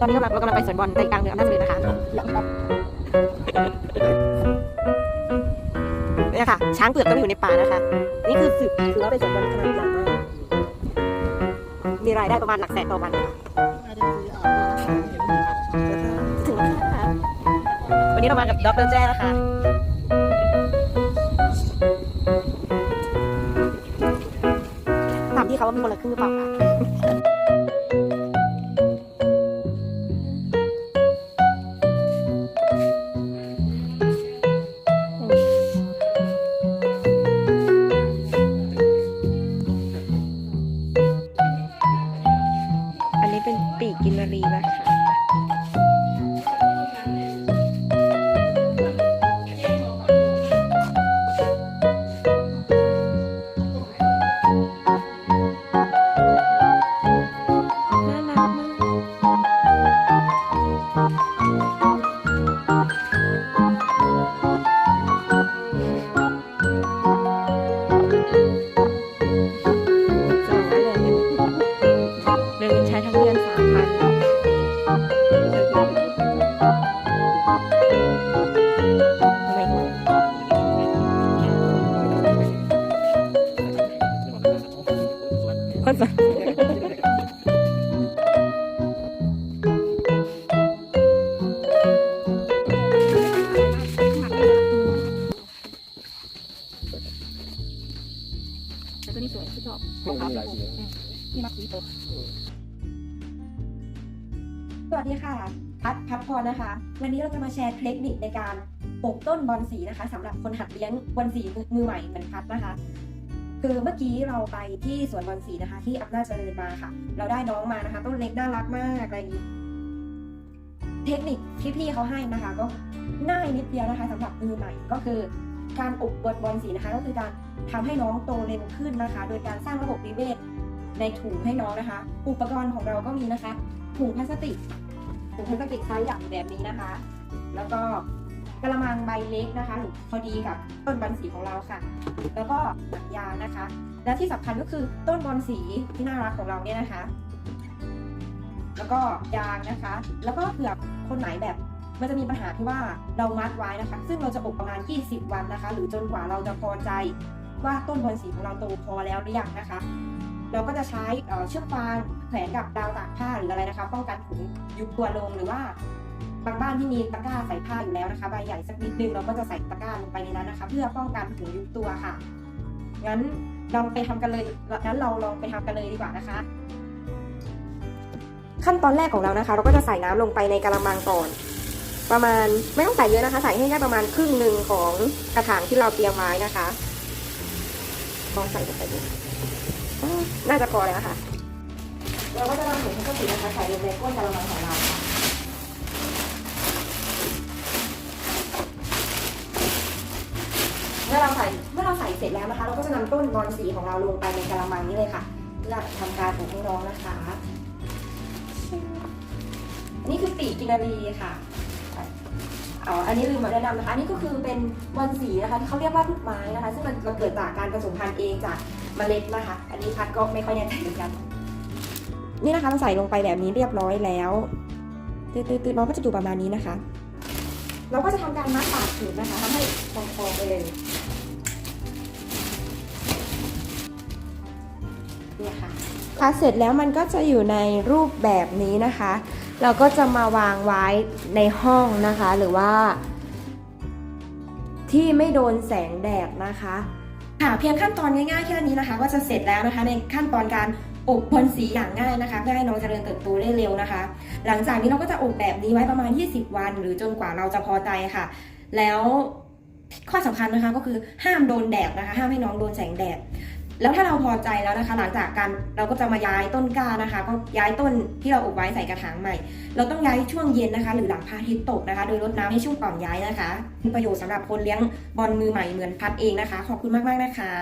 ตอนนี้เราเรากำลังไปสวนบอลใจกลางเมืองอำนาจเจริญนะคะเนี่ยค่ะ ช้างเผือกต้องอยู่ในป่านะคะ นี่คือสืบถือว่าเป็นสวนบอลขนาดใหญ่มากมีรายได้ประมาณหลักแสนต่อวันค่ะถึงแล้วค่ะวันนี้เรามากับดรแจ้นะคะถามพี่เขาว่ามีคนละครึ่งหรือเปล่าคะ ปีกกินรีนะคะ คนสนแต่ตัวนี้สวยที่ชอบของเขาที่มักสีโตสวัสดีค่ะ พัดพัดพรนะคะ วันนี้เราจะมาแชร์เทคนิคในการปลูกต้นบอนสีนะคะสำหรับคนหัดเลี้ยงบอนสีมือใหม่เหมือนพัดนะคะ คือเมื่อกี้เราไปที่สวนบอนสีนะคะ ที่อำนาจเจริญมาค่ะ เราได้น้องมานะคะ ต้นเล็กน่ารักมากอะไรอย่างนี้เทคนิคที่พี่เขาให้นะคะ ก็ง่ายนิดเดียวนะคะสำหรับมือใหม่ก็คือการอบบนบอลสีนะคะ ก็คือการทำให้น้องโตเร็วขึ้นนะคะ โดยการสร้างระบบนิเวศในถุงให้น้องนะคะ อุปกรณ์ของเราก็มีนะคะถุงพลาสติกถุงพลาสติกไซส์ใหญ่แบบนี้นะคะ แล้วก็ กระมังใบเล็กนะคะหรือพอดีกับต้นบอลสีของเราค่ะ แล้วก็หนังยางนะคะ และที่สำคัญก็คือต้นบอลสีที่น่ารักของเราเนี่ยนะคะ แล้วก็ยางนะคะ แล้วก็เผื่อคนไหนแบบมันจะมีปัญหาที่ว่าเรามัดไว้นะคะ ซึ่งเราจะอบประมาณ 20 วันนะคะ หรือจนกว่าเราจะพอใจว่าต้นบอลสีของเราโตพอแล้วหรือยังนะคะ เราก็จะใช้เอ่อเชือกฟางแขวนกับดาวตากผ้าหรืออะไรนะคะ ป้องกันถุงยุบตัวลงหรือว่า บางบ้านที่มีตะกร้าใส่ผ้าอยู่แล้วนะคะใบใหญ่สักนิดนึงเราก็จะใส่ตะกร้าลงไปในนั้นนะคะ เพื่อป้องกันถุงยุบตัวค่ะ งั้นเราไปทำกันเลยงั้นเราลองไปทำกันเลยดีกว่านะคะ ขั้นตอนแรกของเรานะคะ เราก็จะใส่น้ำลงไปในกระมังก่อน ประมาณไม่ต้องใส่เยอะนะคะ ใส่ให้แค่ประมาณครึ่งหนึ่งของกระถางที่เราเตรียมไว้นะคะลองใส่ลงไปดูน่าจะพอแล้วค่ะ เราก็จะนำถุงพลาสติกนะคะใส่ลงในก้นกระมังของเราค่ะเมื่อเราใส่เมื่อเราใส่เสร็จแล้วนะคะ เราก็จะนำต้นบอลสีของเราลงไปในกระมังนี้เลยค่ะเพื่อทำการปลูกให้น้องนะคะ นี่คือปีกกินารีค่ะอ๋ออันนี้ลืมมาแนะนำนะคะ นี่ก็คือเป็นบอลสีนะคะที่เขาเรียกว่าลูกไม้นะคะ ซึ่งมันมันเกิดจากการผสมพันธุ์เองจากเมล็ดนะคะ อันนี้พัดก็ไม่ค่อยแน่ใจเหมือนกัน นี่นะคะเราใส่ลงไปแบบนี้เรียบร้อยแล้วตืดๆๆน้องก็จะอยู่ประมาณนี้นะคะ เราก็จะทำการมัดปากถุงนะคะทำให้พองๆไปเลยเนี่ยค่ะค่ะเสร็จแล้วมันก็จะอยู่ในรูปแบบนี้นะคะ เราก็จะมาวางไว้ในห้องนะคะ หรือว่า ที่ไม่โดนแสงแดดนะคะค่ะเพียงขั้นตอนง่ายๆแค่นี้นะคะ ก็จะเสร็จแล้วนะคะในขั้นตอนการ อบบอลสีอย่างง่ายนะคะเพื่อให้น้องเจริญเติบโตได้เร็วนะคะ หลังจากนี้เราก็จะอบแบบนี้ไว้ประมาณ 20 วัน หรือจนกว่าเราจะพอใจค่ะ แล้วข้อสำคัญนะคะก็คือห้ามโดนแดดนะคะ ห้ามให้น้องโดนแสงแดด แล้วถ้าเราพอใจแล้วนะคะ หลังจากการเราก็จะมาย้ายต้นกล้านะคะ ก็ย้ายต้นที่เราอบไว้ใส่กระถางใหม่ เราต้องย้ายช่วงเย็นนะคะ หรือหลังพระอาทิตย์ตกนะคะ โดยรดน้ำให้ชุ่มก่อนย้ายนะคะมีประโยชน์สำหรับคนเลี้ยงบอลมือใหม่เหมือนพัดเองนะคะ ขอบคุณมากๆนะคะ